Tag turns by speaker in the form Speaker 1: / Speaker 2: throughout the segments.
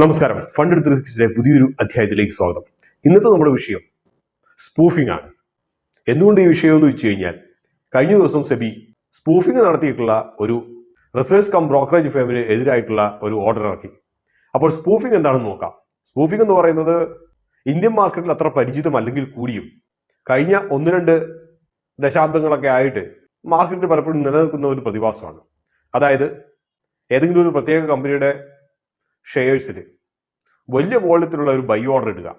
Speaker 1: നമസ്കാരം. Fund three സിക്സ്റ്റിയുടെ പുതിയൊരു അധ്യായത്തിലേക്ക് സ്വാഗതം. ഇന്നത്തെ നമ്മുടെ വിഷയം സ്പൂഫിംഗ് ആണ്. എന്തുകൊണ്ട് ഈ വിഷയം എന്ന് വെച്ച് കഴിഞ്ഞാൽ കഴിഞ്ഞ ദിവസം സെബി സ്പൂഫിംഗ് നടത്തിയിട്ടുള്ള ഒരു റിസേഴ്സ് കം ബ്രോക്കറേജ് ഫേമിന് എതിരായിട്ടുള്ള ഒരു ഓർഡർ ഇറക്കി. അപ്പോൾ സ്പൂഫിംഗ് എന്താണെന്ന് നോക്കാം. സ്പൂഫിംഗ് എന്ന് പറയുന്നത് ഇന്ത്യൻ മാർക്കറ്റിൽ അത്ര പരിചിതമല്ലെങ്കിൽ കൂടിയും കഴിഞ്ഞ ഒന്ന് രണ്ട് ദശാബ്ദങ്ങളൊക്കെ ആയിട്ട് മാർക്കറ്റിൽ പലപ്പോഴും നിലനിൽക്കുന്ന ഒരു പ്രതിഭാസമാണ്. അതായത് ഏതെങ്കിലും ഒരു പ്രത്യേക കമ്പനിയുടെ ഷെയർസിൽ വലിയ വോളത്തിലുള്ള ഒരു ബൈ ഓർഡർ ഇടുക.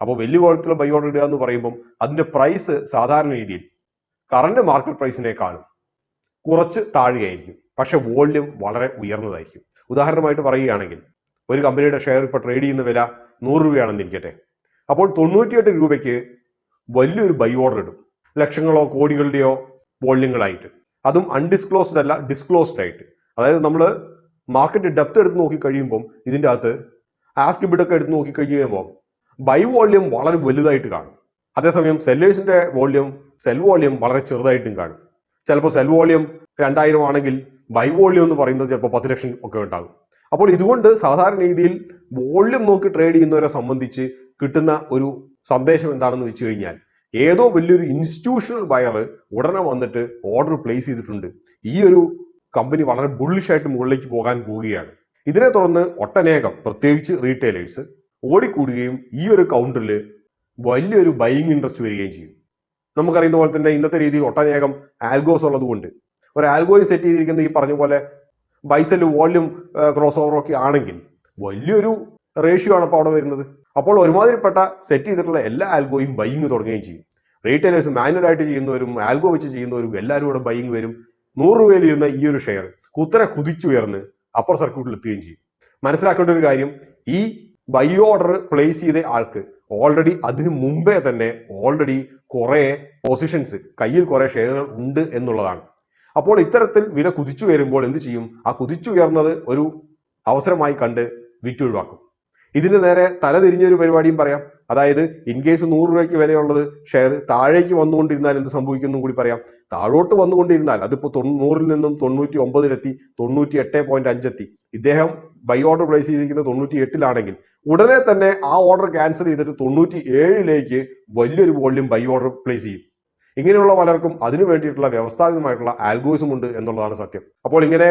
Speaker 1: അപ്പോൾ വലിയ വോളത്തിലുള്ള ബൈ ഓർഡർ ഇടുക എന്ന് പറയുമ്പം അതിന്റെ പ്രൈസ് സാധാരണ രീതിയിൽ കറണ്ട് മാർക്കറ്റ് പ്രൈസിനേക്കാളും കുറച്ച് താഴെയായിരിക്കും. പക്ഷെ വോള്യം വളരെ ഉയർന്നതായിരിക്കും. ഉദാഹരണമായിട്ട് പറയുകയാണെങ്കിൽ ഒരു കമ്പനിയുടെ ഷെയർ ഇപ്പോൾ ട്രേഡ് ചെയ്യുന്ന വില നൂറ് രൂപയാണെന്നിരിക്കട്ടെ അപ്പോൾ തൊണ്ണൂറ്റിയെട്ട് രൂപയ്ക്ക് വലിയൊരു ബൈ ഓർഡർ ഇടും. ലക്ഷങ്ങളോ കോടികളുടെയോ വോള്യങ്ങളായിട്ട്. അതും അൺഡിസ്ക്ലോസ്ഡ് അല്ല ഡിസ്ക്ലോസ്ഡ് ആയിട്ട്. അതായത് നമ്മൾ മാർക്കറ്റ് ഡെപ്ത് എടുത്ത് നോക്കി കഴിയുമ്പോൾ ഇതിന്റെ അകത്ത് ആസ്ക് ബിഡൊക്കെ എടുത്ത് നോക്കി കഴിയുമ്പോൾ ബൈ വോള്യം വളരെ വലുതായിട്ട് കാണും. അതേസമയം സെല്ലേഴ്സിന്റെ വോള്യം സെൽ വോള്യം വളരെ ചെറുതായിട്ടും കാണും. ചിലപ്പോൾ സെൽ വോള്യം രണ്ടായിരം ആണെങ്കിൽ ബൈ വോള്യം എന്ന് പറയുന്നത് ചിലപ്പോൾ പത്ത് ലക്ഷം ഒക്കെ ഉണ്ടാകും. അപ്പോൾ ഇതുകൊണ്ട് സാധാരണ രീതിയിൽ വോള്യം നോക്കി ട്രേഡ് ചെയ്യുന്നവരെ സംബന്ധിച്ച് കിട്ടുന്ന ഒരു സന്ദേശം എന്താണെന്ന് വെച്ച് കഴിഞ്ഞാൽ ഏതോ വലിയൊരു ഇൻസ്റ്റിറ്റ്യൂഷണൽ ബയർ ഉടനെ വന്നിട്ട് ഓർഡർ പ്ലേസ് ചെയ്തിട്ടുണ്ട്. ഈ ഒരു കമ്പനി വളരെ ബുള്ളിഷായിട്ട് മുകളിലേക്ക് പോകാൻ പോവുകയാണ്. ഇതിനെ തുടർന്ന് ഒട്ടനേകം പ്രത്യേകിച്ച് റീറ്റെയിലേഴ്സ് ഓടിക്കൂടുകയും ഈ ഒരു കൗണ്ടറിൽ വലിയൊരു ബൈയിങ് ഇൻട്രസ്റ്റ് വരികയും ചെയ്യും. നമുക്കറിയുന്ന പോലെ തന്നെ ഇന്നത്തെ രീതിയിൽ ഒട്ടനേകം ആൽഗോസ് ഉള്ളതുകൊണ്ട് ഒരു ആൽഗോയിൽ സെറ്റ് ചെയ്തിരിക്കുന്ന ഈ പറഞ്ഞ പോലെ ബൈസെൽ വോള്യൂം ക്രോസ് ഓവർ ഒക്കെ ആണെങ്കിൽ വലിയൊരു റേഷ്യോ ആണ് അപ്പോൾ അവിടെ വരുന്നത്. അപ്പോൾ ഒരുമാതിരിപ്പെട്ട സെറ്റ് ചെയ്തിട്ടുള്ള എല്ലാ ആൽഗോയും ബൈയിങ് തുടങ്ങുകയും ചെയ്യും. റീറ്റെയിലേഴ്സ് മാനുവലായിട്ട് ചെയ്യുന്നവരും ആൽഗോ വെച്ച് ചെയ്യുന്നവരും എല്ലാവരും കൂടെ ബൈയിങ് വരും. നൂറ് രൂപയിൽ ഇരുന്ന ഈ ഒരു ഷെയർ കുത്തനെ കുതിച്ചുയർന്ന് അപ്പർ സർക്യൂട്ടിൽ എത്തുകയും ചെയ്യും. മനസ്സിലാക്കേണ്ട ഒരു കാര്യം ഈ ബൈ ഓർഡർ പ്ലേസ് ചെയ്ത ആൾക്ക് ഓൾറെഡി അതിനു മുമ്പേ തന്നെ ഓൾറെഡി കുറേ പൊസിഷൻസ് കയ്യിൽ കുറേ ഷെയറുകൾ ഉണ്ട് എന്നുള്ളതാണ്. അപ്പോൾ ഇത്തരത്തിൽ വില കുതിച്ചു വരുമ്പോൾ എന്ത് ചെയ്യും? ആ കുതിച്ചു ഉയർന്നത് ഒരു അവസരമായി കണ്ട് വിറ്റൊഴിവാക്കും. ഇതിന് നേരെ തലതിരിഞ്ഞൊരു പരിപാടിയും പറയാം. അതായത് ഇൻ കേസ് നൂറ് രൂപയ്ക്ക് വിലയുള്ളത് ഷെയർ താഴേക്ക് വന്നുകൊണ്ടിരുന്നാൽ എന്ത് സംഭവിക്കുന്നു കൂടി പറയാം. താഴോട്ട് വന്നുകൊണ്ടിരുന്നാൽ അതിപ്പോൾ തൊണ്ണൂറിൽ നിന്നും തൊണ്ണൂറ്റി ഒമ്പതിലെത്തി തൊണ്ണൂറ്റി എട്ട് പോയിന്റ് അഞ്ചെത്തി. ഇദ്ദേഹം ബൈ ഓർഡർ പ്ലേസ് ചെയ്തിരിക്കുന്നത് തൊണ്ണൂറ്റി എട്ടിലാണെങ്കിൽ ഉടനെ തന്നെ ആ ഓർഡർ ക്യാൻസൽ ചെയ്തിട്ട് തൊണ്ണൂറ്റി ഏഴിലേക്ക് വലിയൊരു വോള്യൂം ബൈ ഓർഡർ പ്ലേസ് ചെയ്യും. ഇങ്ങനെയുള്ള പലർക്കും അതിനു വേണ്ടിയിട്ടുള്ള വ്യവസ്ഥാപിതമായിട്ടുള്ള ആൽഗോയിസം ഉണ്ട് എന്നുള്ളതാണ് സത്യം. അപ്പോൾ ഇങ്ങനെ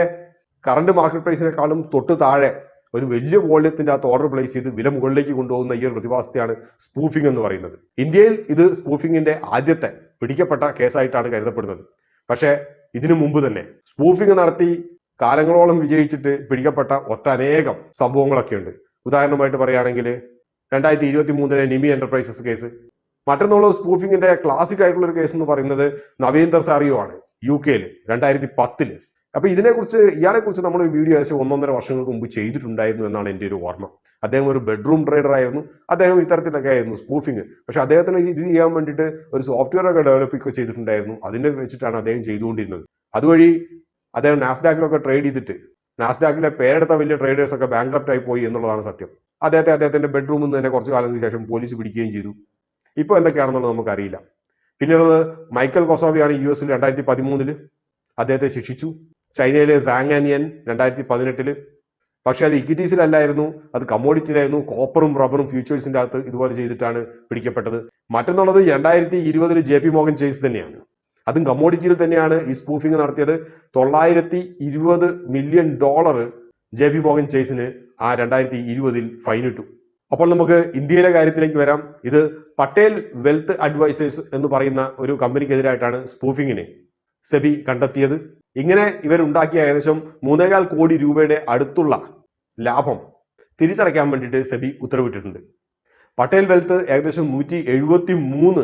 Speaker 1: കറണ്ട് മാർക്കറ്റ് പ്രൈസിനെക്കാളും തൊട്ട് താഴെ ഒരു വലിയ വോള്യത്തിന്റെ അകത്ത് ഓർഡർ പ്ലേസ് ചെയ്ത് വില മുകളിലേക്ക് കൊണ്ടുപോകുന്ന ഈ ഒരു പ്രതിഭാസത്തെയാണ് സ്പൂഫിംഗ് എന്ന് പറയുന്നത്. ഇന്ത്യയിൽ ഇത് സ്പൂഫിംഗിന്റെ ആദ്യത്തെ പിടിക്കപ്പെട്ട കേസായിട്ടാണ് കരുതപ്പെടുന്നത്. പക്ഷേ ഇതിനു മുമ്പ് തന്നെ സ്പൂഫിംഗ് നടത്തി കാലങ്ങളോളം വിജയിച്ചിട്ട് പിടിക്കപ്പെട്ട ഒട്ടനേകം സംഭവങ്ങളൊക്കെ ഉണ്ട് ഉദാഹരണമായിട്ട് പറയുകയാണെങ്കിൽ രണ്ടായിരത്തി ഇരുപത്തി മൂന്നിലെ നിമി എന്റർപ്രൈസസ് കേസ് മറ്റൊന്നുള്ളത് സ്പൂഫിംഗിന്റെ ക്ലാസിക് ആയിട്ടുള്ള ഒരു കേസ് എന്ന് പറയുന്നത് നവീന്ദർ സാറിയോ ആണ് യു കെയിൽ രണ്ടായിരത്തി പത്തിൽ അപ്പൊ ഇതിനെക്കുറിച്ച് ഇയാളെക്കുറിച്ച് നമ്മൾ വീഡിയോ ഏകദേശം ഒന്നൊന്നര വർഷങ്ങൾക്ക് മുമ്പ് ചെയ്തിട്ടുണ്ടായിരുന്നു എന്നാണ് എന്റെ ഒരു ഓർമ്മ. അദ്ദേഹം ഒരു ബെഡ്റൂം ട്രേഡർ ആയിരുന്നു. അദ്ദേഹം ഇത്തരത്തിലൊക്കെ ആയിരുന്നു സ്പൂഫിങ് പക്ഷെ അദ്ദേഹത്തിന് ഇത് ചെയ്യാൻ വേണ്ടിയിട്ട് ഒരു സോഫ്റ്റ്വെയർ ഒക്കെ ഡെവലപ്പ് ചെയ്തിട്ടുണ്ടായിരുന്നു. അതിനെ വെച്ചിട്ടാണ് അദ്ദേഹം ചെയ്തുകൊണ്ടിരുന്നത്. അതുവഴി അദ്ദേഹം നാസ്ഡാക്കിലൊക്കെ ട്രേഡ് ചെയ്തിട്ട് നാസ്ഡാക്കിലെ പേരെടുത്ത വലിയ ട്രേഡേഴ്സ് ഒക്കെ ബാങ്ക്രപ്റ്റ് ആയി പോയി എന്നുള്ളതാണ് സത്യം. അദ്ദേഹത്തെ അദ്ദേഹത്തിന്റെ ബെഡ്റൂമിൽ നിന്ന് തന്നെ കുറച്ച് കാലങ്ങൾക്ക് ശേഷം പോലീസ് പിടിക്കുകയും ചെയ്തു. ഇപ്പോൾ എന്തൊക്കെയാണെന്നുള്ളത് നമുക്കറിയില്ല. പിന്നെയുള്ളത് മൈക്കൽ കൊസോവിയാണ് യു എസിൽ രണ്ടായിരത്തി പതിമൂന്നിൽ അദ്ദേഹത്തെ ശിക്ഷിച്ചു. ചൈനയിലെ സാങ്ങാനിയൻ രണ്ടായിരത്തി പതിനെട്ടിൽ പക്ഷെ അത് ഇക്വിറ്റീസിലല്ലായിരുന്നു അത് കമ്മോഡിറ്റിയിലായിരുന്നു കോപ്പറും റബ്ബറും ഫ്യൂച്ചേഴ്സിന്റെ അകത്ത് ഇതുപോലെ ചെയ്തിട്ടാണ് പിടിക്കപ്പെട്ടത്. മറ്റൊന്നുള്ളത് രണ്ടായിരത്തി ഇരുപതിൽ ജെ പി മോഹൻ ചേസ് തന്നെയാണ്. അതും കമ്മോഡിറ്റിയിൽ തന്നെയാണ് ഈ സ്പൂഫിംഗ് നടത്തിയത്. തൊള്ളായിരത്തി ഇരുപത് മില്യൺ ഡോളർ ജെ പി മോഹൻ ചേസിന് ആ രണ്ടായിരത്തി ഇരുപതിൽ ഫൈനിട്ടു അപ്പോൾ നമുക്ക് ഇന്ത്യയിലെ കാര്യത്തിലേക്ക് വരാം. ഇത് പട്ടേൽ വെൽത്ത് അഡ്വൈസേഴ്സ് എന്ന് പറയുന്ന ഒരു കമ്പനിക്കെതിരായിട്ടാണ് സ്പൂഫിങ്ങിനെ സെബി കണ്ടെത്തിയത്. ഇങ്ങനെ ഇവരുണ്ടാക്കിയ ഏകദേശം മൂന്നേകാൽ കോടി രൂപയുടെ അടുത്തുള്ള ലാഭം തിരിച്ചടയ്ക്കാൻ വേണ്ടിയിട്ട് സെബി ഉത്തരവിട്ടിട്ടുണ്ട്. പട്ടേൽ വെൽത്ത് ഏകദേശം നൂറ്റി എഴുപത്തി മൂന്ന്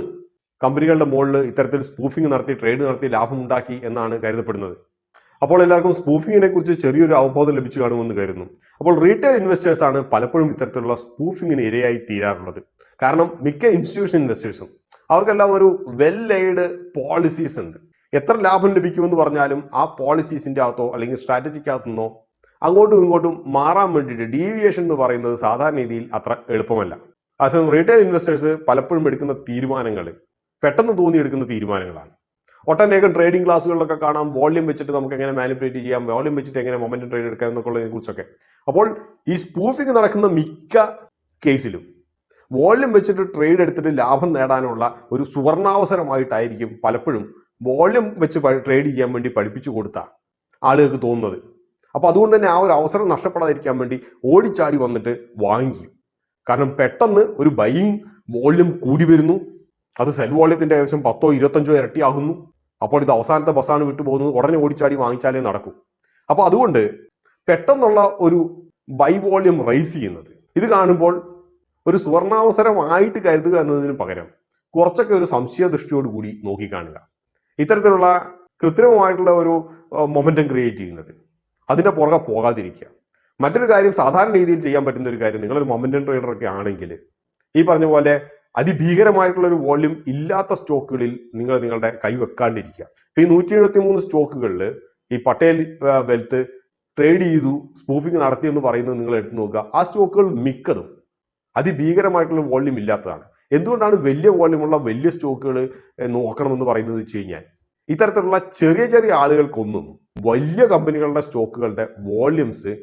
Speaker 1: കമ്പനികളുടെ മുകളിൽ ഇത്തരത്തിൽ സ്പൂഫിംഗ് നടത്തി ട്രേഡ് നടത്തി ലാഭം ഉണ്ടാക്കി എന്നാണ് കരുതപ്പെടുന്നത്. അപ്പോൾ എല്ലാവർക്കും സ്പൂഫിങ്ങിനെ കുറിച്ച് ചെറിയൊരു അവബോധം ലഭിച്ചു കാണുമെന്ന് കരുതുന്നു. അപ്പോൾ റീറ്റെയിൽ ഇൻവെസ്റ്റേഴ്സ് ആണ് പലപ്പോഴും ഇത്തരത്തിലുള്ള സ്പൂഫിങ്ങിന് ഇരയായി തീരാറുള്ളത്. കാരണം മിക്ക ഇൻസ്റ്റിറ്റ്യൂഷൻ ഇൻവെസ്റ്റേഴ്സും അവർക്കെല്ലാം ഒരു വെൽ എയ്ഡ് പോളിസീസ് ഉണ്ട്. എത്ര ലാഭം ലഭിക്കുമെന്ന് പറഞ്ഞാലും ആ പോളിസീസിന്റെ അകത്തോ അല്ലെങ്കിൽ സ്ട്രാറ്റജിക്കകത്തുനിന്നോ അങ്ങോട്ടും ഇങ്ങോട്ടും മാറാൻ വേണ്ടിയിട്ട് ഡീവിയേഷൻ എന്ന് പറയുന്നത് സാധാരണ രീതിയിൽ അത്ര എളുപ്പമല്ല. അതേസമയം റീറ്റെയിൽ ഇൻവെസ്റ്റേഴ്സ് പലപ്പോഴും എടുക്കുന്ന തീരുമാനങ്ങൾ പെട്ടെന്ന് തോന്നിയെടുക്കുന്ന തീരുമാനങ്ങളാണ്. ഒട്ടനേകം ട്രേഡിംഗ് ക്ലാസ്സുകളിലൊക്കെ കാണാം വോള്യം വെച്ചിട്ട് നമുക്ക് എങ്ങനെ മാനിപ്പുലേറ്റ് ചെയ്യാം വോള്യം വെച്ചിട്ട് എങ്ങനെ മൊമെന്റ് ട്രേഡ് എടുക്കാം എന്നൊക്കെയുള്ളതിനെ കുറിച്ചൊക്കെ. അപ്പോൾ ഈ സ്പൂഫിംഗ് നടക്കുന്ന മിക്ക കേസിലും വോള്യം വെച്ചിട്ട് ട്രേഡ് എടുത്തിട്ട് ലാഭം നേടാനുള്ള ഒരു സുവർണാവസരമായിട്ടായിരിക്കും പലപ്പോഴും വോള്യൂം വെച്ച് ട്രേഡ് ചെയ്യാൻ വേണ്ടി പഠിപ്പിച്ചു കൊടുത്ത ആളുകൾക്ക് തോന്നുന്നത്. അപ്പോൾ അതുകൊണ്ട് തന്നെ ആ ഒരു അവസരം നഷ്ടപ്പെടാതിരിക്കാൻ വേണ്ടി ഓടിച്ചാടി വന്നിട്ട് വാങ്ങി കാരണം പെട്ടെന്ന് ഒരു ബൈയിങ് വോള്യം കൂടി വരുന്നു. അത് സെൽ വോള്യത്തിന്റെ ഏകദേശം പത്തോ ഇരുപത്തഞ്ചോ ഇരട്ടിയാകുന്നു അപ്പോൾ ഇത് അവസാനത്തെ ബസ്സാണ് വിട്ടു പോകുന്നത്. ഉടനെ ഓടിച്ചാടി വാങ്ങിച്ചാലേ നടക്കൂ. അപ്പോൾ അതുകൊണ്ട് പെട്ടെന്നുള്ള ഒരു ബൈ വോള്യം റൈസ് ചെയ്യുന്നത്. ഇത് കാണുമ്പോൾ ഒരു സുവർണാവസരമായിട്ട് കരുതുക എന്നതിന് പകരം കുറച്ചൊക്കെ ഒരു സംശയദൃഷ്ടിയോട് കൂടി നോക്കിക്കാണുക. ഇത്തരത്തിലുള്ള കൃത്രിമമായിട്ടുള്ള ഒരു മൊമെന്റം ക്രിയേറ്റ് ചെയ്യുന്നത്. അതിന്റെ പുറകെ പോകാതിരിക്കുക. മറ്റൊരു കാര്യം സാധാരണ രീതിയിൽ ചെയ്യാൻ പറ്റുന്ന ഒരു കാര്യം നിങ്ങളൊരു ട്രേഡർ ഒക്കെ ആണെങ്കിൽ ഈ പറഞ്ഞ പോലെ അതിഭീകരമായിട്ടുള്ള ഒരു വോള്യൂം ഇല്ലാത്ത സ്റ്റോക്കുകളിൽ നിങ്ങൾ നിങ്ങളുടെ കൈ വെക്കാണ്ടിരിക്കുക. ഈ നൂറ്റി എഴുപത്തി മൂന്ന് സ്റ്റോക്കുകളിൽ ഈ പട്ടേൽ വെൽത്ത് ട്രേഡ് ചെയ്തു സ്പൂഫിംഗ് നടത്തി എന്ന് പറയുന്നത് നിങ്ങൾ എടുത്തു നോക്കുക. ആ സ്റ്റോക്കുകൾ മിക്കതും അതിഭീകരമായിട്ടുള്ള വോള്യൂം ഇല്ലാത്തതാണ്. എന്തുകൊണ്ടാണ് വലിയ വോള്യൂമുള്ള വലിയ സ്റ്റോക്കുകൾ നോക്കണമെന്ന് പറയുന്നത് വെച്ച് കഴിഞ്ഞാൽ ഇത്തരത്തിലുള്ള ചെറിയ ചെറിയ ആളുകൾക്കൊന്നും വലിയ കമ്പനികളുടെ സ്റ്റോക്കുകളുടെ വോള്യൂംസ്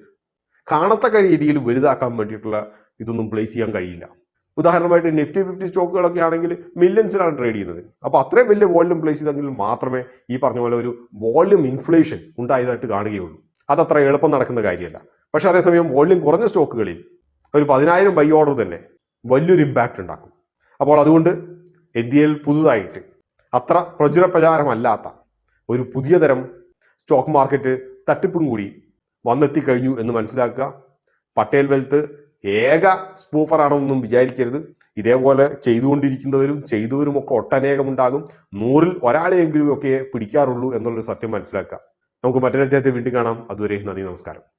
Speaker 1: കാണത്തക്ക രീതിയിൽ വലുതാക്കാൻ വേണ്ടിയിട്ടുള്ള ഇതൊന്നും പ്ലേസ് ചെയ്യാൻ കഴിയില്ല. ഉദാഹരണമായിട്ട് നിഫ്റ്റി ഫിഫ്റ്റി സ്റ്റോക്കുകളൊക്കെ ആണെങ്കിൽ മില്യൺസിലാണ് ട്രേഡ് ചെയ്യുന്നത്. അപ്പോൾ അത്രയും വലിയ വോള്യൂം പ്ലേസ് ചെയ്തെങ്കിൽ മാത്രമേ ഈ പറഞ്ഞ പോലെ ഒരു വോള്യൂം ഇൻഫ്ലേഷൻ ഉണ്ടായതായിട്ട് കാണുകയുള്ളൂ. അതത്ര എളുപ്പം നടക്കുന്ന കാര്യമല്ല. പക്ഷേ അതേസമയം വോള്യൂം കുറഞ്ഞ സ്റ്റോക്കുകളിൽ ഒരു പതിനായിരം ബൈ ഓർഡർ തന്നെ വലിയൊരു ഇമ്പാക്റ്റ് ഉണ്ടാക്കും. അപ്പോൾ അതുകൊണ്ട് ഇന്ത്യയിൽ പുതുതായിട്ട് അത്ര പ്രചുര പ്രചാരമല്ലാത്ത ഒരു പുതിയ തരം സ്റ്റോക്ക് മാർക്കറ്റ് തട്ടിപ്പും കൂടി വന്നെത്തി കഴിഞ്ഞു എന്ന് മനസ്സിലാക്കുക. പട്ടേൽ വെൽത്ത് ഏക സ്പൂഫറാണെന്നൊന്നും വിചാരിക്കരുത്. ഇതേപോലെ ചെയ്തുകൊണ്ടിരിക്കുന്നവരും ചെയ്തവരും ഒക്കെ ഒട്ടനേകം ഉണ്ടാകും നൂറിൽ ഒരാളെയെങ്കിലും ഒക്കെ പിടിക്കാറുള്ളൂ എന്നുള്ളൊരു സത്യം മനസ്സിലാക്കുക. നമുക്ക് മറ്റൊരു അധ്യായത്തിൽ വീണ്ടും കാണാം. അതുവരെ നന്ദി നമസ്കാരം.